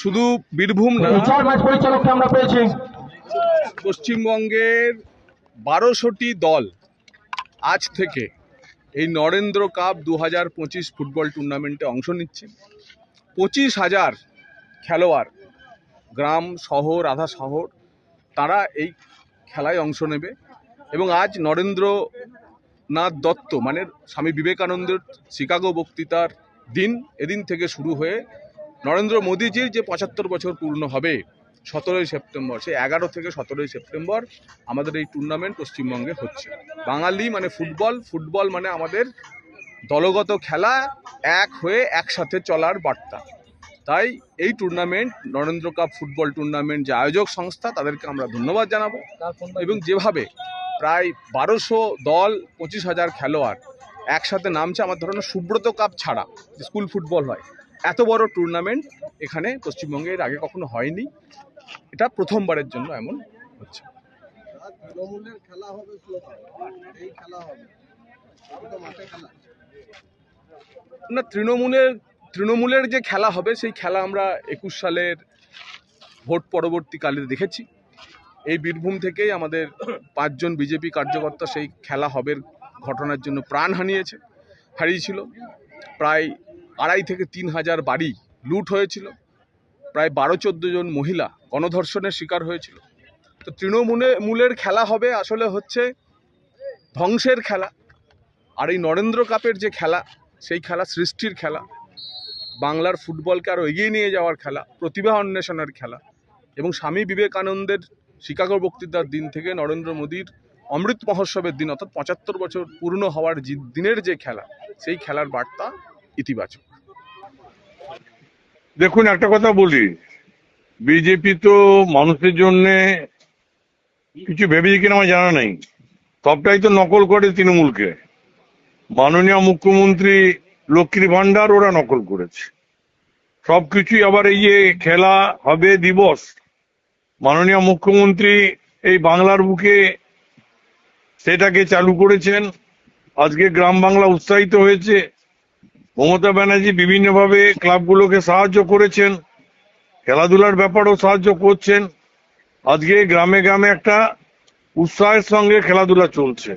শুধু বীরভূম না পরিচালককে আমরা পেয়েছি। পশ্চিমবঙ্গের বারোশোটি দল আজ থেকে এই নরেন্দ্র কাপ দু হাজার পঁচিশ ফুটবল টুর্নামেন্টে অংশ নিচ্ছে। পঁচিশ হাজার খেলোয়াড় গ্রাম শহর আধা শহর তারা এই খেলায় অংশ নেবে এবং আজ নরেন্দ্রনাথ দত্ত মানে স্বামী বিবেকানন্দের শিকাগো বক্তৃতার দিন এদিন থেকে শুরু হয়ে নরেন্দ্র মোদীজির যে পঁচাত্তর বছর পূর্ণ হবে সতেরোই সেপ্টেম্বর, সেই এগারো থেকে সতেরোই সেপ্টেম্বর আমাদের এই টুর্নামেন্ট পশ্চিমবঙ্গে হচ্ছে। বাঙালি মানে ফুটবল ফুটবল মানে আমাদের দলগত খেলা এক হয়ে একসাথে চলার বার্তা। তাই এই tournament Narendra cup football tournament যে আয়োজক সংস্থা, তাদেরকে আমরা ধন্যবাদ জানাব। এবং যেভাবে প্রায় বারোশো দল, পঁচিশ হাজার খেলোয়াড় একসাথে নামছে আমার ধরনের সুব্রত কাপ ছাড়া স্কুল ফুটবল হয়। এত বড় টুর্নামেন্ট এখানে পশ্চিমবঙ্গে এর আগে কখনো হয়নি। এটা প্রথমবারের জন্য এমন হচ্ছে। হবে হবে। না তৃণমূলের তৃণমূলের যে খেলা হবে সেই খেলা আমরা একুশ সালের ভোট পরবর্তীকালে দেখেছি। এই বীরভূম থেকেই আমাদের পাঁচজন বিজেপি কার্যকর্তা সেই খেলা হবের ঘটনার জন্য প্রাণ হানিয়েছে, হারিয়েছিল। প্রায় আড়াই থেকে তিন হাজার বাড়ি লুট হয়েছিল। প্রায় বারো চোদ্দ জন মহিলা গণধর্ষণের শিকার হয়েছিল। তো তৃণমূলে, মূলের খেলা হবে আসলে হচ্ছে ধ্বংসের খেলা। আর এই নরেন্দ্র কাপের যে খেলা, সেই খেলা সৃষ্টির খেলা। বাংলার ফুটবলকে আরও এগিয়ে নিয়ে যাওয়ার খেলা, প্রতিভা অন্বেষণের খেলা। এবং স্বামী বিবেকানন্দের শিকাগো বক্তৃতার দিন থেকে নরেন্দ্র মোদীর অমৃত মহোৎসবের দিন, অর্থাৎ পঁচাত্তর বছর পূর্ণ হওয়ার দিনের যে খেলা, সেই খেলার বার্তা ইতিবাচক। দেখুন, একটা কথা বলি। বিজেপি তো মানুষের জন্য কিছু ভেবেছে কিনা আমার জানা নেই। সবটাই তো নকল করে তৃণমূলকে। মাননীয় মুখ্যমন্ত্রী লক্ষ্মীর ভান্ডার ওরা নকল করেছে। সবকিছুই আবার এই যে খেলা হবে দিবস। মাননীয় মুখ্যমন্ত্রী এই বাংলার বুকে সেটাকে চালু করেছেন। আজকে গ্রাম বাংলা উৎসাহিত হয়েছে। মমতা ব্যানার্জি বিভিন্নভাবে ক্লাবগুলোকে সাহায্য করেছেন। খেলাধুলার ব্যাপারেও সাহায্য করছেন। আজকে গ্রামে গ্রামে একটা উৎসাহের সঙ্গে খেলাধুলা চলছে।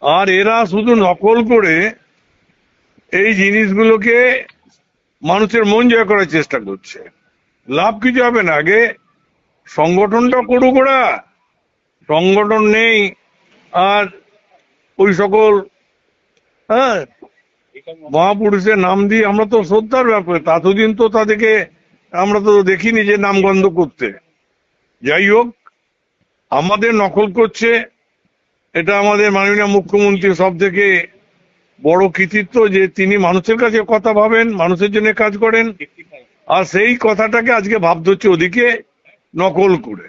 আর এরা শুধু নকল করে এই জিনিসগুলোকে মানুষের মন জয় করার চেষ্টা করছে। লাভ কিছু হবে না। আগে সংগঠনটা করুক ওরা। সংগঠন নেই। আর ওই সকল হ্যাঁ মহাপুরুষের নাম দিয়ে আমরা তো শ্রদ্ধার ব্যাপার ততদিন তো তাদেরকে আমরা তো দেখিনি যে নাম গন্ধ করতে। যাই হোক, আমাদের নকল করছে, এটা আমাদের মাননীয় মুখ্যমন্ত্রী সব থেকে বড় কৃতিত্ব যে তিনি মানুষের কাছে কথা ভাবেন, মানুষের জন্য কাজ করেন, আর সেই কথাটাকে আজকে ভাবতে হচ্ছে ওদিকে নকল করে।